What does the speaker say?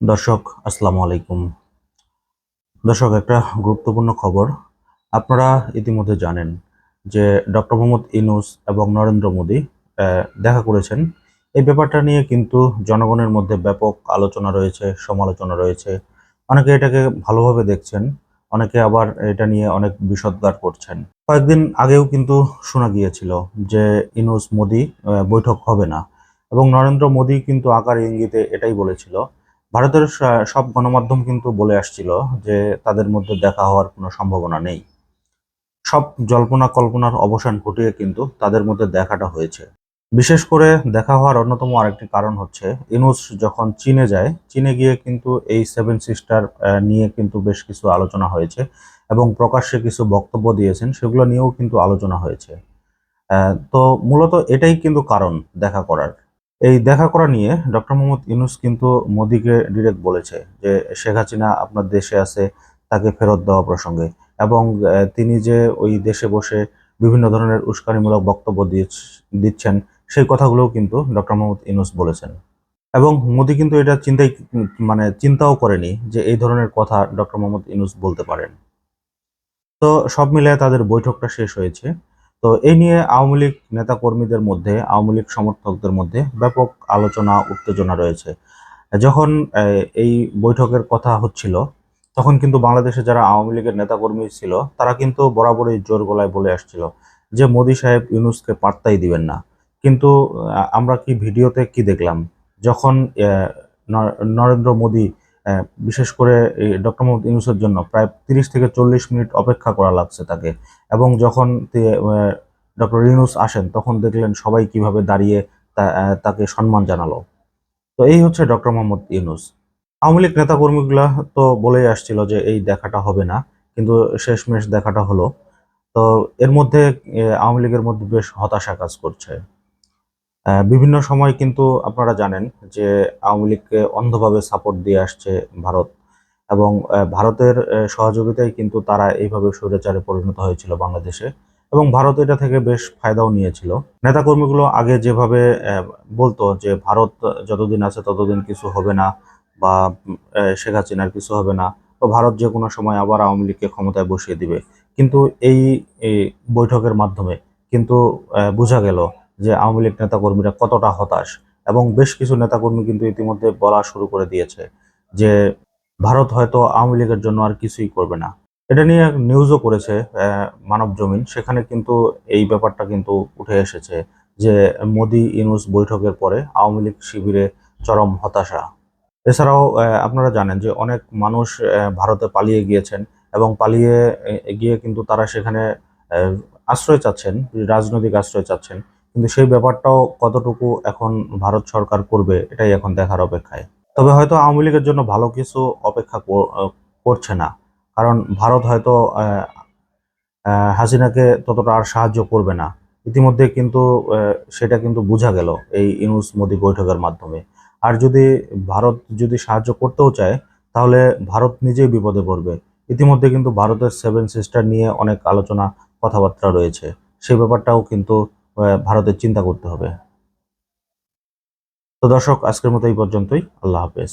দর্শক, আসসালামু আলাইকুম। দর্শক, একটা গুরুত্বপূর্ণ খবর। আপনারা ইতিমধ্যে জানেন যে ডক্টর মোহাম্মদ ইনুস এবং নরেন্দ্র মোদী দেখা করেছেন। এই ব্যাপারটা নিয়ে কিন্তু জনগণের মধ্যে ব্যাপক আলোচনা রয়েছে, সমালোচনা রয়েছে। অনেকে এটাকে ভালোভাবে দেখছেন, অনেকে আবার এটা নিয়ে অনেক বিষদগার করছেন। কয়েকদিন আগেও কিন্তু শোনা গিয়েছিল যে ইনুস মোদী বৈঠক হবে না। এবং নরেন্দ্র মোদী কিন্তু আকার ইঙ্গিতে এটাই বলেছিল ভারতের সব গণমাধ্যম কিন্তু বলে আসছিল যে তাদের মধ্যে দেখা হওয়ার কোনো সম্ভাবনা নেই। সব জল্পনা কল্পনার অবসান ঘটিয়ে কিন্তু তাদের মধ্যে দেখাটা হয়েছে। বিশেষ করে দেখা হওয়ার অন্যতম আরেকটি কারণ হচ্ছে, ইনুস যখন চীনে যায়, চীনে গিয়ে কিন্তু এই সেভেন সিস্টার নিয়ে কিন্তু বেশ কিছু আলোচনা হয়েছে এবং প্রকাশ্যে কিছু বক্তব্য দিয়েছেন, সেগুলো নিয়েও কিন্তু আলোচনা হয়েছে। তো মূলত এটাই কিন্তু কারণ দেখা করার। এই দেখা করা নিয়ে ডক্টর মোহাম্মদ ইউনুস কিন্তু মোদিকে ডিরেক্ট বলেছে যে শেখ হাসিনা আপনার দেশে আছে, তাকে ফেরত দেওয়া প্রসঙ্গে। এবং তিনি যে ওই দেশে বসে বিভিন্ন ধরনের উস্কানিমূলক বক্তব্য দিচ্ছেন, সেই কথাগুলোও কিন্তু ডক্টর মোহাম্মদ ইউনুস বলেছেন। এবং মোদি কিন্তু এটা চিন্তাই মানে চিন্তাও করেনি যে এই ধরনের কথা ডক্টর মোহাম্মদ ইউনুস বলতে পারেন। তো সব মিলিয়ে তাদের বৈঠকটা শেষ হয়েছে। তো এই নিয়ে আওয়ামী লীগ নেতা কর্মীদের মধ্যে, আওয়ামী লীগ সমর্থকদের মধ্যে ব্যাপক আলোচনা, উত্তেজনা রয়েছে। যখন এই বৈঠকের কথা হচ্ছিল, তখন কিন্তু বাংলাদেশে যারা আওয়ামী লীগের নেতাকর্মী ছিল, তারা কিন্তু বরাবরই জোর গলায় বলে আসছিল যে, মোদি সাহেব ইউনুসকে পাত্তাই দিবেন না। কিন্তু আমরা কি ভিডিওতে কি দেখলাম? যখন নরেন্দ্র মোদি বিশেষ করে এই ডক্টর মোহাম্মদ ইউনুসের জন্য প্রায় তিরিশ থেকে চল্লিশ মিনিট অপেক্ষা করা লাগছে তাকে। এবং যখন ডক্টর ইউনুস আসেন, তখন দেখলেন সবাই কীভাবে দাঁড়িয়ে তাকে সম্মান জানালো। তো এই হচ্ছে ডক্টর মোহাম্মদ ইউনুস। আওয়ামী লীগ নেতাকর্মীগুলা তো বলেই আসছিল যে এই দেখাটা হবে না, কিন্তু শেষমেশ দেখাটা হলো। তো এর মধ্যে আওয়ামী লীগের মধ্যে বেশ হতাশা কাজ করছে। বিভিন্ন সময় কিন্তু আপনারা জানেন যে আওয়ামী লীগকে অন্ধভাবে সাপোর্ট দিয়ে আসছে ভারত এবং ভারতের সহযোগিতায় কিন্তু তারা এইভাবে স্বৈরাচারে পরিণত হয়েছিল বাংলাদেশে এবং ভারত এটা থেকে বেশ ফায়দাও নিয়েছিল। নেতাকর্মীগুলো আগে যেভাবে বলতো যে ভারত যতদিন আছে ততদিন কিছু হবে না বা শেখ হাসিনার কিছু হবে না, তো ভারত যে কোনো সময় আবার আওয়ামী লীগকে ক্ষমতায় বসিয়ে দিবে। কিন্তু এই বৈঠকের মাধ্যমে কিন্তু বোঝা গেল যে আওয়ামী লীগ নেতাকর্মীরা কতটা হতাশ। এবং বেশ কিছু নেতাকর্মী কিন্তু ইতিমধ্যে বলা শুরু করে দিয়েছে যে, ভারত হয়তো আওয়ামী লীগের জন্য আর কিছুই করবে না। এটা নিয়ে নিউজও করেছে মানব জমিন। সেখানে কিন্তু এই ব্যাপারটা কিন্তু উঠে এসেছে যে, মোদি ইউনুস বৈঠকের পরে আওয়ামী লীগ শিবিরে চরম হতাশা। এছাড়াও আপনারা জানেন যে, অনেক মানুষ ভারতে পালিয়ে গিয়েছেন এবং পালিয়ে গিয়ে কিন্তু তারা সেখানে আশ্রয় চাচ্ছেন, রাজনৈতিক আশ্রয় চাচ্ছেন। কিন্তু সেই ব্যাপারটাও কতটুকু এখন ভারত সরকার করবে, এটাই এখন দেখার অপেক্ষায়। তবে হয়তো আওয়ামী লীগের জন্য ভালো কিছু অপেক্ষা কর- করছে না। কারণ ভারত হয়তো হাসিনাকে ততটা আর সাহায্য করবে না। ইতিমধ্যে কিন্তু সেটা কিন্তু বোঝা গেল এই ইউনুস মোদি বৈঠকের মাধ্যমে। আর যদি ভারত যদি সাহায্য করতেও চায়, তাহলে ভারত নিজেই বিপদে পড়বে। ইতিমধ্যে কিন্তু ভারতের সেভেন সিস্টার নিয়ে অনেক আলোচনা, কথাবার্তা রয়েছে। সেই ব্যাপারটাও কিন্তু ভারতের চিন্তা করতে হবে। তো দর্শক আজকের মতো এই পর্যন্তই। আল্লাহ হাফেজ।